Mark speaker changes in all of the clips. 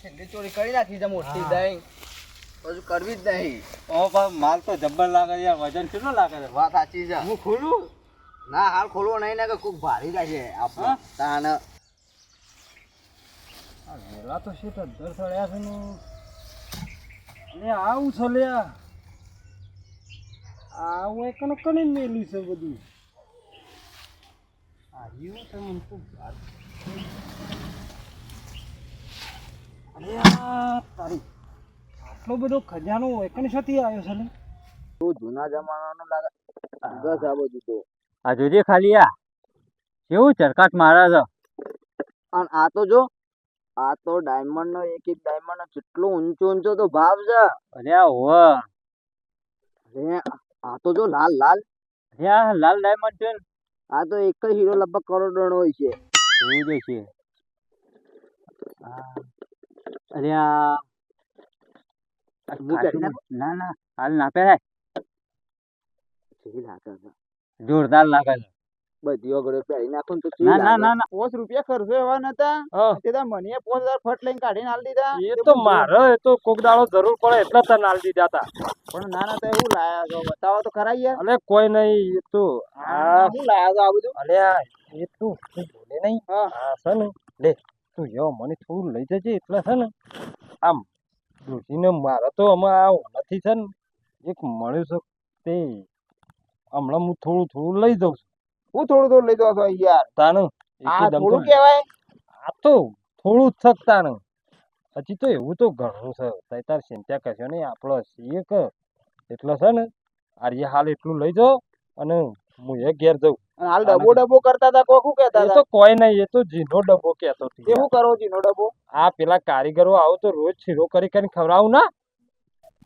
Speaker 1: ચોરી કરી નાખી છે મોટી. દહીં હજુ કરવી જ નહીં.
Speaker 2: ઓ પણ માલ તો જબ્બર લાગે છે. વજન કેટલો લાગે છે?
Speaker 1: વાત સાચી છે.
Speaker 2: હું ખોલું?
Speaker 1: ના હાલ ખોલવો નહીં ને કે કોક ભારી જશે આપણે તાન
Speaker 2: આ વેલા તો શેઠ અધર સળ્યા છે ને. અને આવું સળ્યા આવું એક કને કને મેલું છે બધું. આવ્યું છે મને તો વાત. અરે આ તારી આટલો બધો ખજાનો એકને આવ્યો છે ને
Speaker 1: તો જૂના જમાનાનો લાગે ગસ આવો બધું
Speaker 2: આ જોજે ખાલી આ. કેવું ચરકાટ મારા છે?
Speaker 1: અને આ તો જો આ તો ડાયમંડ નો એક એક ડાયમંડ કેટલો ઊંચો ઊંચો તો ભાવ છે.
Speaker 2: અરે આ હો
Speaker 1: અરે આ તો જો લાલ લાલ.
Speaker 2: અરે આ લાલ ડાયમંડ છે ને.
Speaker 1: આ તો એક જ હીરો લગભગ કરોડો નો હોય છે.
Speaker 2: એવું છે. અરે આ
Speaker 1: હું?
Speaker 2: ના ના હાલ ના પહેરાય જોરદાર લાગે છે.
Speaker 1: બધી વગડે પહેરી નાખું તો
Speaker 2: ના ના ના ના.
Speaker 3: પોસ રૂપિયા ખર્ચો એવા નતા.
Speaker 2: હા.
Speaker 3: તે તો મને પોસ હજાર ફટ લઈને કાઢીને આલ દીધા.
Speaker 2: એ
Speaker 3: તો
Speaker 2: મારો એ તો કોક દાડો જરૂર પડે એટલે તને આલ દીધા તા.
Speaker 3: પણ ના ના તો એવું લાયા છો. બતાવો તો ખરા યાર.
Speaker 2: અલે કોઈ નહીં એ તો આ
Speaker 3: શું લાયા છો આ બધું?
Speaker 2: અલે એ તું બોલે નહીં
Speaker 3: હા.
Speaker 2: આ છે લે. તું યો મને થોડું લઈ જજે એટલે છે ને. આમ ડોશીને મારે તો આમાં આ નથી છે ને એક મળ્યું છે તે. હમણાં હું થોડું થોડું લઈ જાઉં છું.
Speaker 3: હું થોડું થોડું લઈ જાઉં છું યાર.
Speaker 2: તાનું
Speaker 3: આ થોડું કહેવાય?
Speaker 2: આ તો થોડું જ થકતા ને હજી તો એવું તો ઘણું છે. તઈ તાર ચિંતા કરશો નહીં આપણો એક. એટલે છે ને આર્ય હાલ એટલું લઈ જાઓ અને હું એ ઘેર જઉં.
Speaker 3: હાલ ડબ્બો ડબ્બો કરતા હતા કોકું કહેતા
Speaker 2: એ
Speaker 3: હતા?
Speaker 2: તો કોઈ નહીં એ તો જીનો ડબ્બો કહેતો હતો
Speaker 3: એ હું કરો જીનો નો ડબ્બો?
Speaker 2: આ પેલા કારીગરો આવો તો રોજ શીરો કરી કરીને ખવડાવું ના.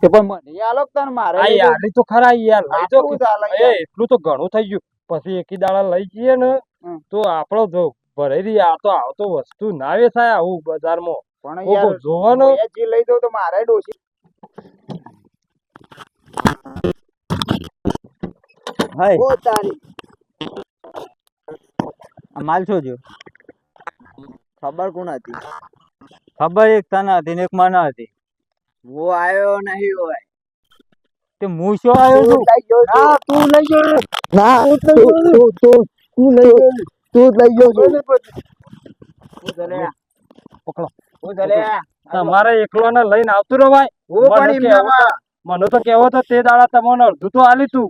Speaker 3: તે પણ મને આલો તન મારે
Speaker 2: આ યાર તો ખરા યાર લઈ
Speaker 3: જો
Speaker 2: એ એટલું તો ઘણું થઈ ગયું. પછી એકી દાડા લઈ જઈએ ને તો આપણો જો ભરાઈ રહી આ તો આવતો વસ્તુ ના વેચાય આવું બજારમાં.
Speaker 3: પણ યાર
Speaker 2: જોવાનો
Speaker 3: જે લઈ જાઉં તો મારે ડોસી
Speaker 2: હાય.
Speaker 1: ઓ
Speaker 2: આ માલસો જો
Speaker 1: ખબર કોણ હતી?
Speaker 2: ખબર એક તને હતી એક મને હતી.
Speaker 1: હું આવ્યો નહીં હોય.
Speaker 2: તે હું આવ્યો છું. ના તું લઈ ગયો
Speaker 1: ના તું તું લઈ ગયો તું લઈ ગયો
Speaker 2: પકડો. તમારે એકલો ને લઈને આવતું રહો ભાઈ. મને તો કેવો તો તે દાડા તમને અડધું તો આલી તું.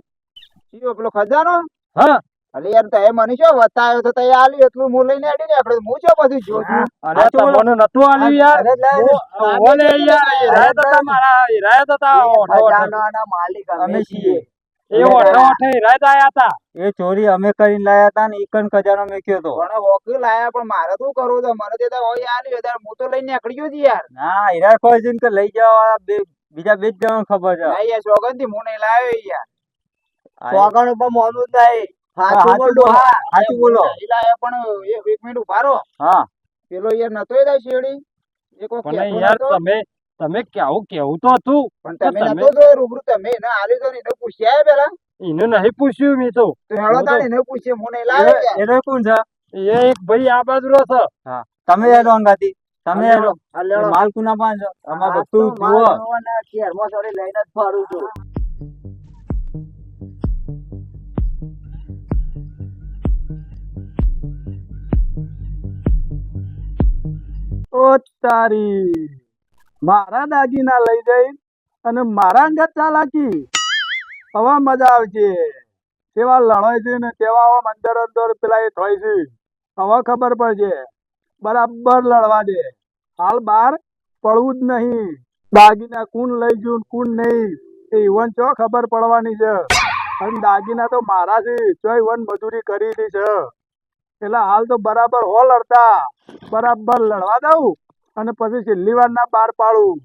Speaker 3: પેલો ખજાનો?
Speaker 2: હા.
Speaker 3: અલે યાર તે મને શું બતાવ્યો તો તઈ આલી એટલું હું લઈને આડી ને આપણે હું શું બધું સાચું બોલો.
Speaker 2: તમને નતું આલ્યું યાર. ઓલે યાર હિરાય તો તા મારા હિરાય તો તા.
Speaker 1: ખજાનાના માલિક અમે છીએ.
Speaker 2: એ ઓઠો ઓઠો હિરાય તો આયા તા.
Speaker 4: એ ચોરી અમે કરીને લાયા હતા ને એકન ખજાનો મેક્યો તો.
Speaker 3: પણ વકીલ લાયા પણ મારે શું કરવું તો મને તે હોય આલી ત્યારે હું તો લઈને નીકળી ગયો યાર.
Speaker 4: ના હીરા કોઈ જઈને કે લઈ જવા બીજા બે જ જણાને ખબર છે.
Speaker 3: ના યાર સોગંદથી હું નહીં લાવ્યો યાર.
Speaker 1: સોગણ ઉપર મોનું નહીં.
Speaker 4: હા,
Speaker 1: સાચું બોલો. હા
Speaker 4: બોલો.
Speaker 3: પણ એક એક મિનિટ ઊભા
Speaker 4: હા.
Speaker 3: પેલો યાર નતો એ એક વખત
Speaker 2: યાર તમે તમે કેવું કેવું તો હતું.
Speaker 3: પણ તમે નતો જોયો રૂબરૂ તમે એને આલ્યું તો એને પૂછ્યા પેલા?
Speaker 2: એને નહીં પૂછ્યું મેં તો.
Speaker 3: હેળો
Speaker 2: હું
Speaker 3: તાને એને પૂછે હું નહીં
Speaker 4: એને કોણ છે?
Speaker 2: એ એક ભાઈ આ બાજુ રહો છે.
Speaker 4: તમે હેલો અંગાથી. તમે. માલ કુના પાંચ છે અમારે બધું જુઓ.
Speaker 1: લઈને જ ફરું છું.
Speaker 3: ઓ તારી મારા દાગીના લઈ જઈ અને મારા અંગત ચાલાકી હવા મજા આવશે તેવા લડાય છે ને તેવા અંદર અંદર પેલા એ થાય છે. હવે ખબર પડશે બરાબર લડવા દે. હાલ બાર પડવું જ નહીં. દાગીના કુણ લઈ ગયું કુણ નહીં. એ ઈવન ચો ખબર પડવાની છે. અને દાગીના તો મારા છે. ચો ઈવન મજૂરી કરી છે. એટલે હાલ તો બરાબર હો લડતા. બરાબર લડવા દઉં અને પછી છેલ્લી વાર ના બાર પાડું.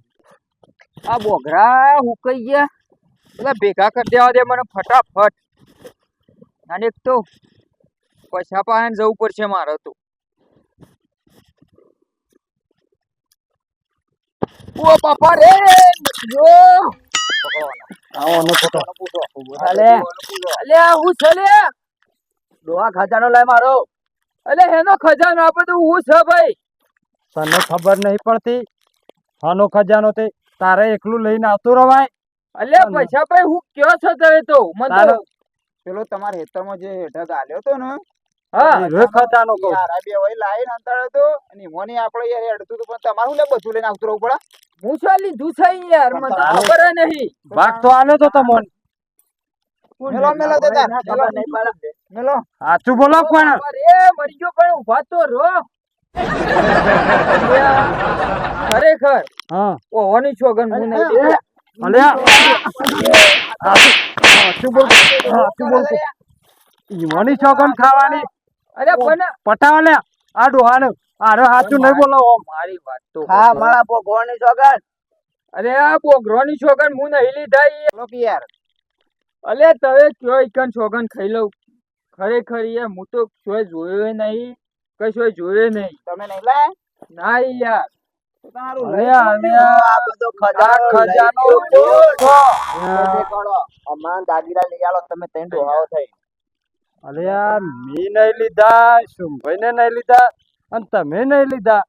Speaker 4: આ બોઘરા હુકાઈ ગયા. એટલે ભેગા કરી દેવા દે મને ફટાફટ. અને એક તો પૈસા પાસે જવું પડશે મારે તો. ઓ બાપા રે! જો અલે અલે હું છે લે.
Speaker 1: ખજાનો લાય મારો.
Speaker 4: અલે એનો ખજાનો આપે તો હું છે ભાઈ?
Speaker 2: તને ખબર નહીં પડતી? આનો ખજાનો તે તારે એકલું લઈને આવતું રવાય? એટલે
Speaker 4: પૈસા ભાઈ હું કયો છો તમે તો? મને
Speaker 3: પેલો તમારા હેતરમાં જે હેઠળ ગાલ્યો તો ને?
Speaker 4: હા.
Speaker 2: ખજાનો કહું.
Speaker 3: યાર બે હોય લાઈન અંતર હતો અને ઈમોની આપણે યાર હેડતું હતું પણ તમારું લે બધું લઈને આવતું રહેવું પડે
Speaker 4: હું શું લીધું છે યાર? મને તો ખબર નહીં.
Speaker 2: ભાગ તો આલ્યો તો તમને.
Speaker 3: મેલો મેલો તે મેલો.
Speaker 1: નહીં પડે.
Speaker 3: મેલો.
Speaker 2: સાચું બોલો પણ.
Speaker 4: અરે મરી ગયો પણ ઊભા તો રહો. ખરેખર.
Speaker 2: હા.
Speaker 4: ઓવાની છોગન હું નહીં
Speaker 2: અલ્યા સાચું સાચું બોલ સાચું બોલ ઈમોની ચોકન ખાવાની.
Speaker 4: અરે પણ
Speaker 2: પટાવા લે. આ ડોહાને. આરે સાચું નહીં બોલો. ઓમ
Speaker 4: મારી વાત તો
Speaker 1: હા મારા ભગવાનની છોગન
Speaker 4: અરે આ બોગરોની છોગન હું નહીં લીધા
Speaker 3: યાર
Speaker 4: અલે તમે કયો ઇકન છોગન ખાઈ લઉં? ખરેખર યાર હું તો કોઈ જોયો નહીં કશોય જોયો નહીં.
Speaker 3: તમે નહીં લે
Speaker 4: ના યાર.
Speaker 1: તમે
Speaker 2: નહીં લીધા શુંભાઈને નહીં લીધા અને તમે નહીં લીધા.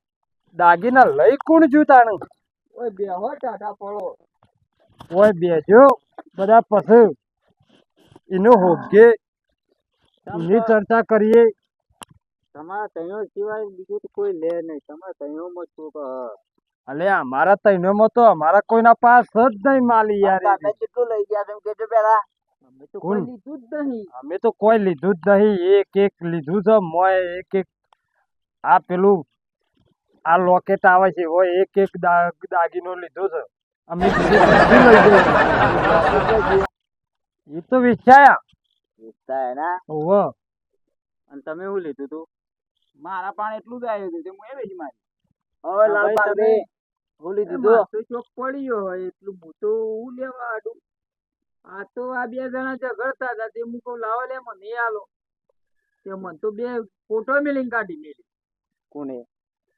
Speaker 2: દાગીના લઈ કોણ જૂતાનું
Speaker 4: ઓય બેહો ટાટા પડો
Speaker 2: ઓય બેજો બધા પછી એનું હોગે એની ચર્ચા કરીએ.
Speaker 1: તમારા તૈયો સિવાય બીજું તો કોઈ લે નહીં. તમારા તૈયોમાં શું?
Speaker 2: અલે અમારા તૈનોમાં તો અમારા કોઈના પાસ જ નહીં માલી યાર
Speaker 1: તમે કેટલું લઈ ગયા તમે કેજો પેલા
Speaker 4: અમે તો કોઈ લીધું જ નહીં.
Speaker 2: અમે તો કોઈ લીધું જ નહીં. એક એક લીધું છે મોય એક એક આ પેલું આ લોકેટ આવે છે હોય એક એક દાગીનો લીધો છે. અમે લઈ એ તો
Speaker 1: ના
Speaker 2: ઓવે
Speaker 1: અને તમે શું લીધું તું?
Speaker 3: મારા પાણ એટલું જ આવ્યું હતું હું એ જ મારી
Speaker 1: હવે
Speaker 2: ભાઈ તમે-
Speaker 1: બે લીધું
Speaker 4: તું? ચોક પડ્યો હોય એટલું હું તો હું લેવા આડું? આ તો આ બે જણા ઝઘડતા હતા તે હું કહું લાવો લે મને આલો. તે મને તો બે ફોટો મેલીને કાઢી મેલી.
Speaker 1: કોને?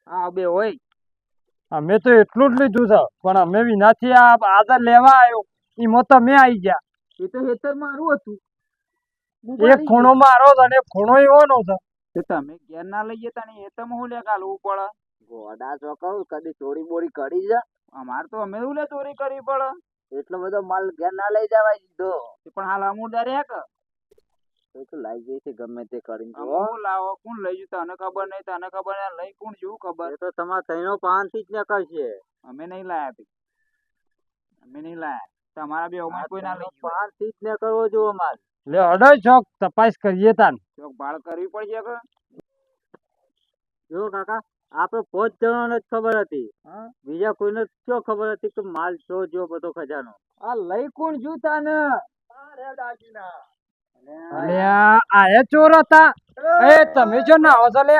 Speaker 4: હા બે હોય.
Speaker 2: અમે તો એટલું જ લીધું છે પણ અમે વિનાથી આ આજે લેવા આવ્યો. એમાં તમે આવી ગયા.
Speaker 4: એ તો હેતર મારું હતું.
Speaker 2: એક ખૂણો મારો છે અને ખૂણો એવો છે
Speaker 3: તે તમે ઘેર ના લઈ જતા ને એ તમે હું લે કાલવું પડે.
Speaker 1: ગોડા ચોકવ કદી ચોરી બોરી કરી જા.
Speaker 3: અમાર તો અમે હું લે ચોરી કરવી પડે?
Speaker 1: એટલો બધો માલ ઘેર ના લઈ જવાય દીધો
Speaker 3: તે પણ હાલ અમુ ડર્યા કે?
Speaker 1: તો તો લઈ જઈ છે ગમે તે કરીને
Speaker 3: હું લાવો કોણ લઈ ગયું? તને ખબર નહીં તને ખબર નહીં લઈ કોણ જોવું ખબર?
Speaker 1: એ તો તમારા તૈનો પાનથી જ છે
Speaker 3: અમે નહીં લાયા અમે નહીં લાયા. તમારા બે ઓમાં કોઈ ના લઈ
Speaker 1: પારથી જ નીકળવો જોવો માલ.
Speaker 2: લે અડાઈ ચોક તપાસ કરીએ તાન.
Speaker 3: ચોક ભાળ કરવી પડશે કે
Speaker 1: જો કાકા આપણે પાંચ જણાને જ ખબર હતી. બીજા કોઈને શું ખબર હતી કે માલ છો જો બધો ખજાનો?
Speaker 4: આ લઈ કોણ જૂતા ને
Speaker 2: અલ્યા આ ચોર હતા. એ તમે જો ના છો લે.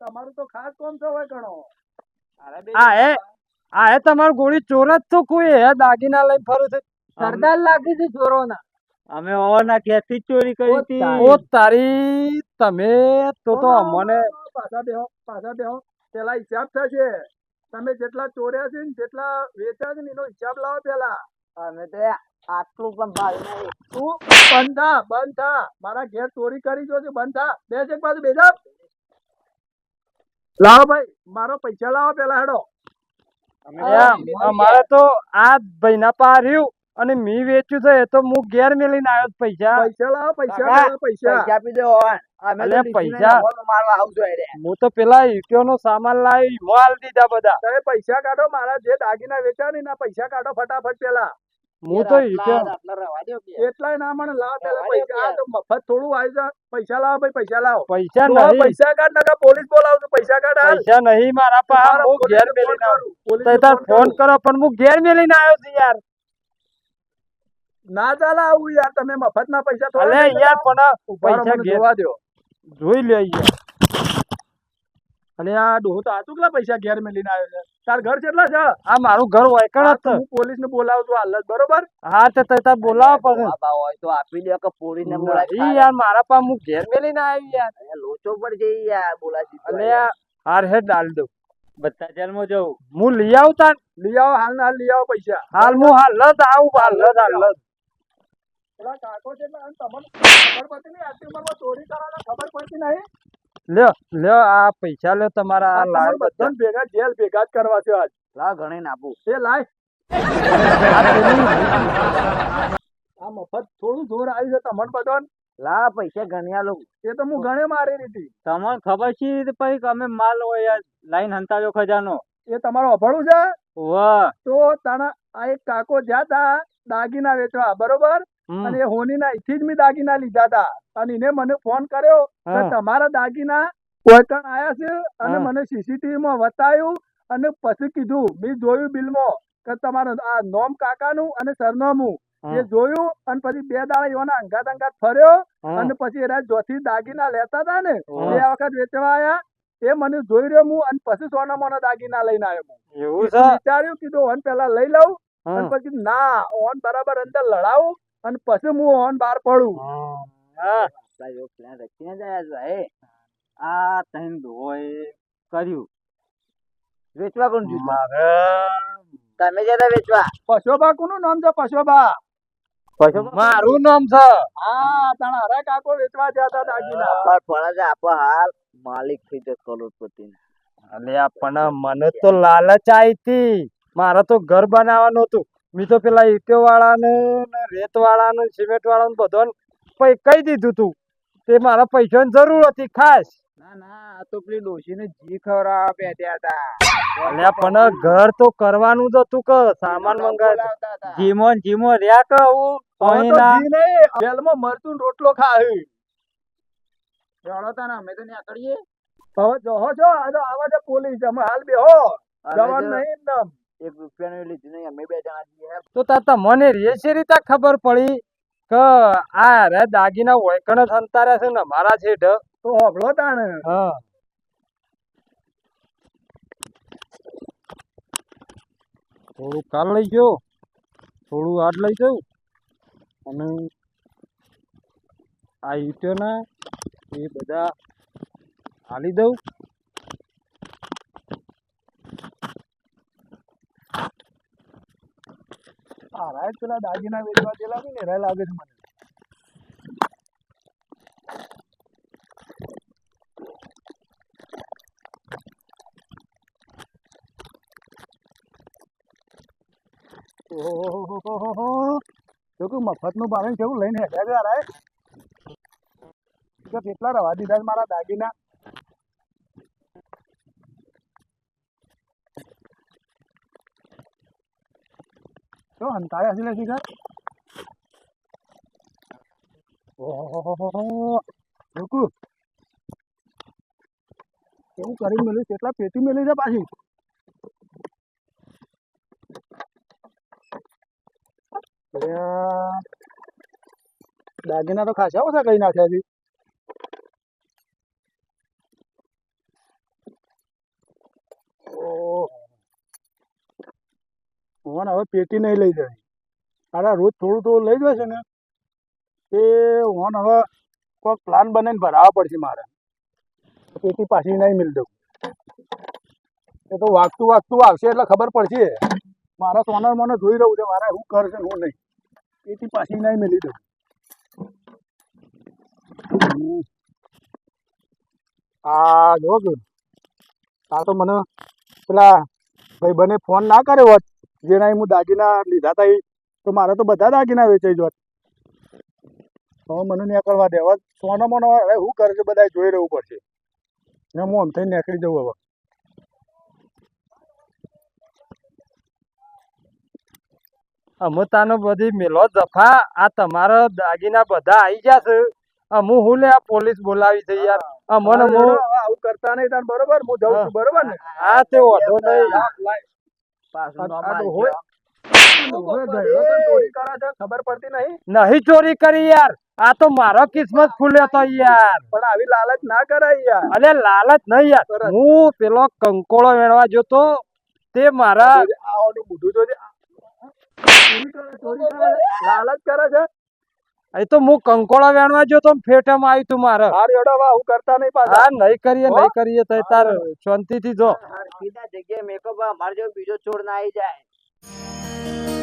Speaker 3: તમારું તો ખાસ કોમ છે હોય ઘણો. અરે બે
Speaker 2: આ એ આ એ તમારું ગોળી ચોર જ તો કોઈ હે દાગીના લઈને ફરું છે.
Speaker 4: સરદાર લાગી છે ચોરોના.
Speaker 1: અમે ઓના ક્યાંથી ચોરી કરી હતી.
Speaker 2: ઓ તારી તમે તો તો મને
Speaker 3: પાછા બેહો પાછા બેહો. પેલા હિસાબ થશે. તમે જેટલા ચોર્યા છે ને જેટલા વેચ્યા છે ને એનો હિસાબ લાવો પેલા.
Speaker 1: અમે તો આટલું પણ ભાવ નહીં.
Speaker 3: તું બંધ થા બંધ થા. મારા ઘેર ચોરી કરી જો છે બંધ થા. બે એક બાજુ બેજા લાવો ભાઈ મારો પૈસા લાવો પેલા હેડો.
Speaker 2: અમારે તો આ ભાઈના પા રહ્યું અને મી વેચ્યું છે એ તો હું ઘેર મેલીને આવ્યો પૈસા.
Speaker 3: પૈસા લાવો પૈસા પૈસા.
Speaker 1: પૈસા આપી દો અમે
Speaker 2: પૈસા.
Speaker 1: મારવા આવજો
Speaker 2: હું તો પેલા ઈટોનો સામાન લાવી માલ દીધા બધા.
Speaker 3: તમે પૈસા કાઢો મારા જે દાગીના વેચ્યા ને પૈસા કાઢો ફટાફટ પેલા.
Speaker 2: હું તો
Speaker 3: ના મને લાવો પૈસા. તો મફત થોડું આવી જાય પૈસા લાવો ભાઈ પૈસા લાવો.
Speaker 2: પૈસા નહીં.
Speaker 3: પૈસા કાઢ નકા પોલીસ બોલાવજો પૈસા કાઢ
Speaker 2: પૈસા નહીં મારા પા હું ઘેર
Speaker 3: ફોન કરું,
Speaker 2: તાર
Speaker 3: ફોન
Speaker 2: પણ હું ઘેર મેલીને આવ્યો છું યાર.
Speaker 3: ના ચાલે આવું યાર. તમે મફત ના પૈસા થોડા
Speaker 2: યાર પણ પૈસા
Speaker 3: જોવા દ્યો.
Speaker 2: જોઈ લે યાર.
Speaker 3: અને આ ડોહો તો આટલું પૈસા ઘેર મેલીને આવ્યો છે? તાર ઘર કેટલા છે?
Speaker 2: આ મારું ઘર હોય
Speaker 3: તો
Speaker 2: છે
Speaker 3: હું પોલીસ ને બોલાવું છું હાલ બરોબર?
Speaker 2: હા તે તે તાર બોલાવો પછી
Speaker 1: બાબા હોય તો આપી લે કે પોલીસને બોલાવી.
Speaker 2: ઈ યાર મારા પા હું ઘેર મેલીને આવી યાર.
Speaker 1: લોચો પર જઈ યાર બોલાવી
Speaker 2: અને આ હાર હે ડાલ દઉં
Speaker 1: બધા જેલમાં જવું.
Speaker 2: હું લઈ આવું તાન
Speaker 3: લઈ આવો હાલ ના હાલ લઈ આવો પૈસા.
Speaker 2: હાલ હું હાલ લત આવું હાલ જ હાલ લત
Speaker 3: પેલા કાકો છે તમને ખબર પડતી નહીં આટલી ઉંમરમાં ચોરી કરવાના ખબર પડતી નહીં?
Speaker 2: લ્યો લ્યો આ પૈસા લ્યો તમારા આ
Speaker 3: આ બધા. ભેગા જેલ ભેગા જ કરવા છે આજ.
Speaker 1: લા ઘણી આપું.
Speaker 3: એ લાય. આ મફત થોડું જોર આવી છે તમને બધાને.
Speaker 1: લા પૈસા ગણ્યા લોકો
Speaker 3: એ તો હું ગણે મારી રીતી
Speaker 2: તમને ખબર છે પછી અમે માલ હોય લાઈન હંતાજો ખજાનો.
Speaker 3: એ તમારો અભળું છે?
Speaker 2: વાહ.
Speaker 3: તો તાણા આ એક કાકો જ્યાં તા દાગીના વેચવા બરોબર? અને એ હોનીના અહીંથી જ મેં દાગીના લીધા હતા અને એને મને ફોન કર્યો કે તમારા દાગીના કોઈકણ આયા છે? અને મને સીસીટીવી માં બતાવ્યું અને પછી કીધું મેં જોયું બિલમાં કે તમારું આ નોમ કાકાનું અને સરનામું. એ જોયું અને પછી બે દાડા એવાના અંગાત અંગાત ફર્યો અને પછી એના જોથી દાગીના લેતા હતા ને બે વખત વેચવા આયા. એ મને જોઈ રહ્યો હું અને પછી સોના મોના દાગીના લઈને આવ્યો હું વિચાર્યું કીધું ઓન પેલા લઈ લઉં. અને પછી ના ઓન બરાબર અંદર લડાવું. અને પછી હું ઓન બહાર પડું.
Speaker 2: હા
Speaker 1: પ્લાન રચીને જ છે, આ તને ધોય કર્યું. વેચવા કોણ તમે જતા વેચવા?
Speaker 3: પશોબા કોનું નામ છે પશોબા.
Speaker 2: મારું નામ છે.
Speaker 3: હા તાણા અરે કાકો વેચવા ગયા હતા દાગીના.
Speaker 1: પર ફળા જ આપો હાલ. માલિક થઈ જશે કરોડપતિ
Speaker 2: અલે પણ મને તો લાલચ આવી હતી. મારે તો ઘર બનાવવાનું હતું. મેં તો પેલા ઈટો વાળાનું ને રેત વાળાનું સિમેન્ટ વાળાનું બધું પૈ કહી દીધું તું તે મારા પૈસાની જરૂર હતી ખાસ.
Speaker 4: ના ના આ તો પેલી ડોશીને જી ખવડાવવા બેઠ્યા હતા.
Speaker 2: અલ્યા પણ ઘર તો કરવાનું જ હતું કે સામાન મંગાવ
Speaker 4: બોલાવતા
Speaker 2: જીમો જીમો રહ્યા કે હું?
Speaker 3: નહીં જેલમાં મરતું રોટલો ખાય
Speaker 4: ચાલો ના અમે તો નીકળીએ.
Speaker 3: હવે જોહો છો આ તો આવા પોલીસ અમે હાલ બેહો. જવાન નહીં એકદમ
Speaker 1: એક રૂપિયાનું લીધી નહીં. અમે બે જણા જઈએ
Speaker 2: તો તાતા મને રેસી રીતે ખબર પડી કે આ રે દાગીના વૈકણ જ છે ને મારા છે ઢ.
Speaker 3: તો હોભળો તાણે.
Speaker 2: હા. થોડું કાલ લઈ ગયો. થોડું આજ લઈ જવું અને આ ઈટોના એ બધા હાલી દઉં.
Speaker 3: આ રાઈટ પેલા દાગીના વેચવા ગયેલા ને રે લાગે છે મને. જો કે મફતનું પાણી કેવું લઈને હેડ્યા ગયા રાય? કેટલા રવા દીધા મારા દાગીના? છે લે શિખર. ઓહોહોહોહો. રૂકુ. કેવું કરી મેલ્યું કેટલા પેટી મેળવી છે પાછી. દાગીના તો ખાસા ઓછા કઈ નાખ્યા છે ઓહો. ઓન હવે પેટી નહીં લઈ જાય. અરે રોજ થોડું થોડું લઈ જશે ને, એ ઓન હવે કોઈક પ્લાન બનાવીને ભરાવવા પડશે મારે. પેટી પાછી નહીં મિલ દઉં એ તો વાગતું વાગતું આવશે એટલે ખબર પડશે. મારા સોનર મને જોઈ રહ્યું છે, મારે શું કરશે હું નહીં. પેટી પાછી નહીં મિલી દઉં. આ જો આ તો મને પેલા ભાઈ બને ફોન ના કર્યો હોત. જેના હું દાગીના લીધા હતા તો મારે તો બધા દાગીના વેચાઈ જોત હવે મને નીકળવા દે. હવે સોનો મોનો હવે શું કરે છે બધા જોઈ રહેવું પડશે. ને હું આમ થઈને નીકળી જવું હવે.
Speaker 2: અમુતાનો બધી મેલો જફા આ તમારા દાગીના બધા આવી ગયા છે. અમુ હું લે આ પોલીસ બોલાવી છે યાર. અમને
Speaker 3: હવે
Speaker 2: હું
Speaker 3: આવું કરતા નહીં તાન બરોબર? હું જઉં છું બરોબર ને?
Speaker 2: હા તે વાંધો નહીં.
Speaker 3: ખબર પડતી નહીં?
Speaker 2: નહીં ચોરી કરી યાર. આ તો મારો કિસ્મત ખુલ્યો તો યાર.
Speaker 3: પણ આવી લાલચ ના કરાય યાર.
Speaker 2: અરે લાલચ નહીં યાર. હું પેલો કંકોળો વેણવા જોતો તે મારા
Speaker 3: કરે. લાલચ કરે છે?
Speaker 2: એ તો હું કંકોળા વેણવા જોતો ને ફેટામાં આવ્યું તું મારે.
Speaker 3: હાર હેડો હવે કરતા નહીં પાછા.
Speaker 2: હા નહીં કરીએ નહીં કરીએ તો તાર શાંતિથી જો.
Speaker 1: સીધા જગ્યાએ મેકઅપ મારે જો બીજો છોડ ના આવી જાય.